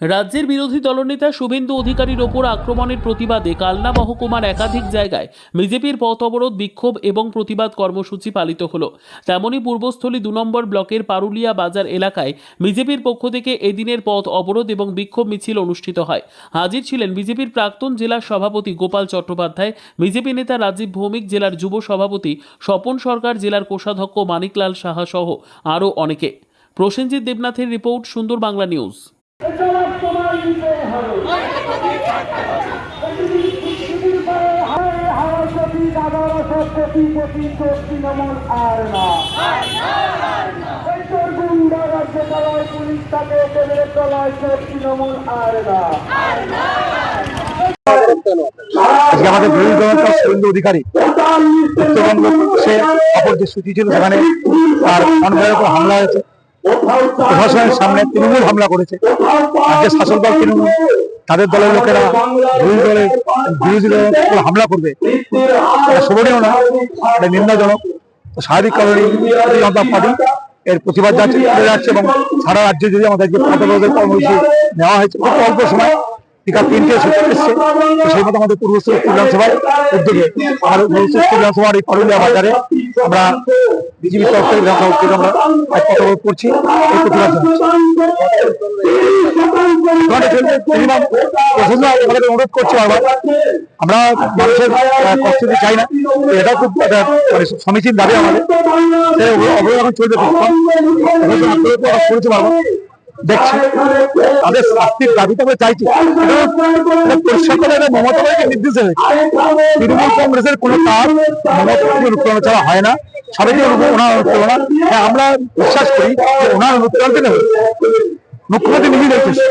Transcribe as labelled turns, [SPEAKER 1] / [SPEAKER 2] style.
[SPEAKER 1] রাজ্যের বিরোধী দলনেতা শুভেন্দু অধিকারীর ওপর আক্রমণের প্রতিবাদে কালনা মহকুমার একাধিক জায়গায় বিজেপির পথ অবরোধ, বিক্ষোভ এবং প্রতিবাদ কর্মসূচি পালিত হল। তেমনই পূর্বস্থলী দু নম্বর ব্লকের পারুলিয়া বাজার এলাকায় বিজেপির পক্ষ থেকে এদিনের পথ অবরোধ এবং বিক্ষোভ মিছিল অনুষ্ঠিত হয়। হাজির ছিলেন বিজেপির প্রাক্তন জেলা সভাপতি গোপাল চট্টোপাধ্যায়, বিজেপি নেতা রাজীব ভৌমিক, জেলার যুব সভাপতি স্বপন সরকার, জেলার কোষাধ্যক্ষ মানিকলাল সাহা সহ আরও অনেকে। প্রসেনজিৎ দেবনাথের রিপোর্ট, সুন্দর বাংলা নিউজ।
[SPEAKER 2] আমাদের বিরোধী শুভেন্দু অধিকারী উত্তরবঙ্গ সে অপর যে সূচি ছিল সেখানে তার কনভয়ের উপর হামলা হয়েছে। প্রশাসনের সামনে তৃণমূল হামলা করেছে। রাজ্যের শাসক দল তৃণমূল, তাদের দলের লোকেরা বিরোধী দলের বিরোধী দলের হামলা করবে। এটা শোভনীয় না, এটা নিন্দাজনক। স্বাভাবিক কারণে জনতা পার্টি এর প্রতিবাদ যাচ্ছে করে যাচ্ছে এবং সারা রাজ্যে যদি আমাদের পথরোধের কর্মসূচি নেওয়া হয়েছে, খুব অল্প সময়, টিকা তিনটে ছুটে এসছে। সেই মতো আমাদের পূর্বস্থ বিধানসভার উদ্যোগে আর বিধানসভার এই করুলিয়া বাজারে আমরা বিজেপি তরফ থেকে করছি অনুরোধ করছে আমরা মানুষের কষ্ট চাই না। এটা খুব মানে সমীচীন দাবি আমাদের। এখন চলবে দেখছি। তাদের শাস্তির আমরা চাইছি। নির্দেশে তৃণমূল কংগ্রেসের কোনো কাজ মমতা হয় না। সবাইকে ওনার অনুপ্রেরণা হ্যাঁ আমরা বিশ্বাস করি যে ওনার অনুপ্রেরণা মুখ্যমন্ত্রী নিজেই দেখেছে